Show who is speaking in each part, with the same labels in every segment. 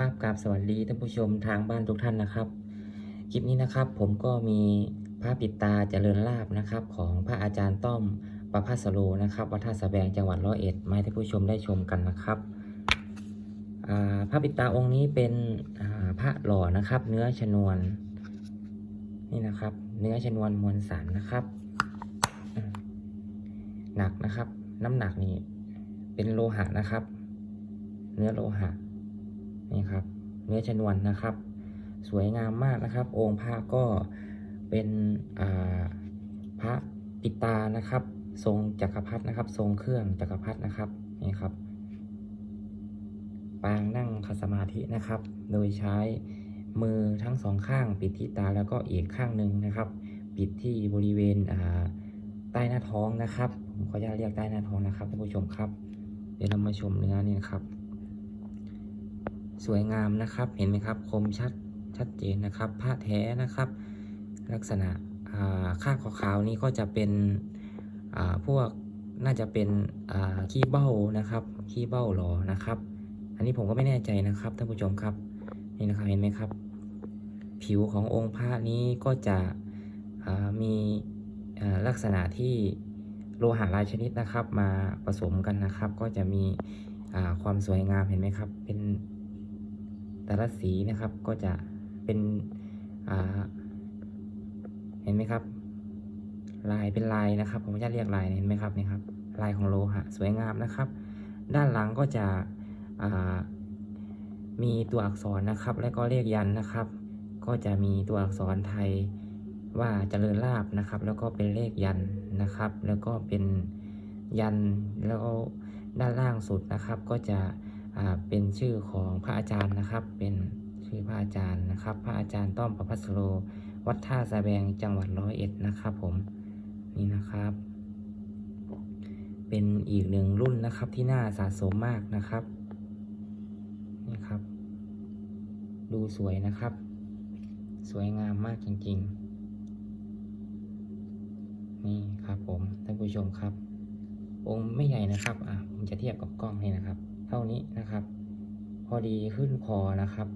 Speaker 1: ครับกราบสวัสดีท่านผู้ชมทางบ้านทุกท่านนะครับ คลิปนี้นะครับผมก็มีพระปิดตาเจริญลาบนะครับ ของพระอาจารย์ต้อมประภัสโรนะครับวัดท่าสะแบงจังหวัดร้อยเอ็ดมาให้ท่านผู้ชมได้ชมกันนะครับอ่าพระปิดตาองค์นี้เป็นพระหล่อนะครับ เนื้อชนวนนี่นะครับ เนื้อชนวนมวลสารนะครับ หนักนะครับ น้ำหนักนี่เป็นโลหะนะครับ เนื้อโลหะ นี่ครับ เนื้อชนวนนะครับ สวยงามมากนะครับ องค์พระก็เป็นพระปิตานะครับ ทรงจักรพรรดินะครับ ทรงเครื่องจักรพรรดินะครับนี่ครับ ปางนั่งคัดสมาธินะครับ โดยใช้มือทั้งสองข้างปิดที่ตาแล้วก็อีกข้างหนึ่งนะครับ ปิดที่บริเวณใต้หน้าท้องนะครับ ผมขออนุญาตเรียกใต้หน้าท้องนะครับท่านผู้ชมครับ เดี๋ยวเรามาชมเนื้อนี่นะครับ สวยงามนะครับ เห็นไหมครับ คมชัดชัดเจนนะครับ ผ้าแท้นะครับ ลักษณะข้างขาวๆนี้ก็จะเป็นพวกน่าจะเป็นขี้เบ้านะครับ ขี้เบ้าหรอนะครับ อันนี้ผมก็ไม่แน่ใจนะครับท่านผู้ชมครับ นี่นะครับเห็นไหมครับ ผิวขององค์พระนี้ก็จะมีลักษณะที่โลหะหลายชนิดนะครับ มาผสมกันนะครับ ก็จะมีความสวยงามเห็นไหมครับ เป็น แต่ละสีนะครับก็จะเป็นเห็นไหมครับ ลายเป็นลายนะครับ ผมจะเรียกลายเห็นไหมครับนี่ครับลายของโลหะสวยงามนะครับ ด้านหลังก็จะมีตัวอักษรนะครับ และก็เลขยันนะครับ ก็จะมีตัวอักษรไทยว่าเจริญลาบนะครับ แล้วก็เป็นเลขยันนะครับ แล้วก็เป็นยันแล้วด้านล่างสุดนะครับ ก็จะ เป็นชื่อของพระอาจารย์นะครับ เป็นชื่อพระอาจารย์นะครับ พระอาจารย์ต้อมประพัสโรวัดท่าสะแบงจังหวัดร้อยเอ็ดนะครับ ผมนี่นะครับ เป็นอีกหนึ่งรุ่นนะครับที่น่าสะสมมากนะครับนี่ครับ ดูสวยนะครับ สวยงามมากจริง ๆ นี่ครับผมท่านผู้ชมครับ องค์ไม่ใหญ่นะครับอะผมจะเทียบกับกล้องนี่นะครับ เท่านี้นะครับ พอดีขึ้นคอนะครับ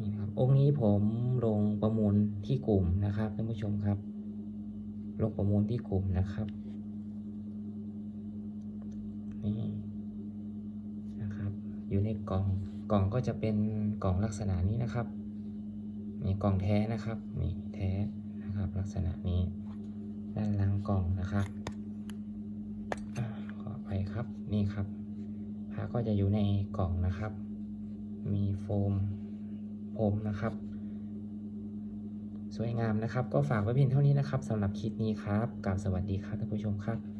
Speaker 1: นี่ครับ องค์นี้ผมลงประมูลที่กลุ่มนะครับท่านผู้ชมครับ ลงประมูลที่กลุ่มนะครับนี่นะครับ อยู่ในกล่องกล่องก็จะเป็นกล่องลักษณะนี้นะครับนี่กล่องแท้นะครับนี่แท้นะครับ ลักษณะนี้ด้านหลังกล่องนะครับ ครับ นี่ครับผ้าก็จะอยู่ในกล่องนะครับ มีโฟมผมนะครับ สวยงามนะครับ ก็ฝากไว้เพียงเท่านี้นะครับสำหรับคลิปนี้ครับกล่าวสวัสดีครับท่านผู้ชมครับ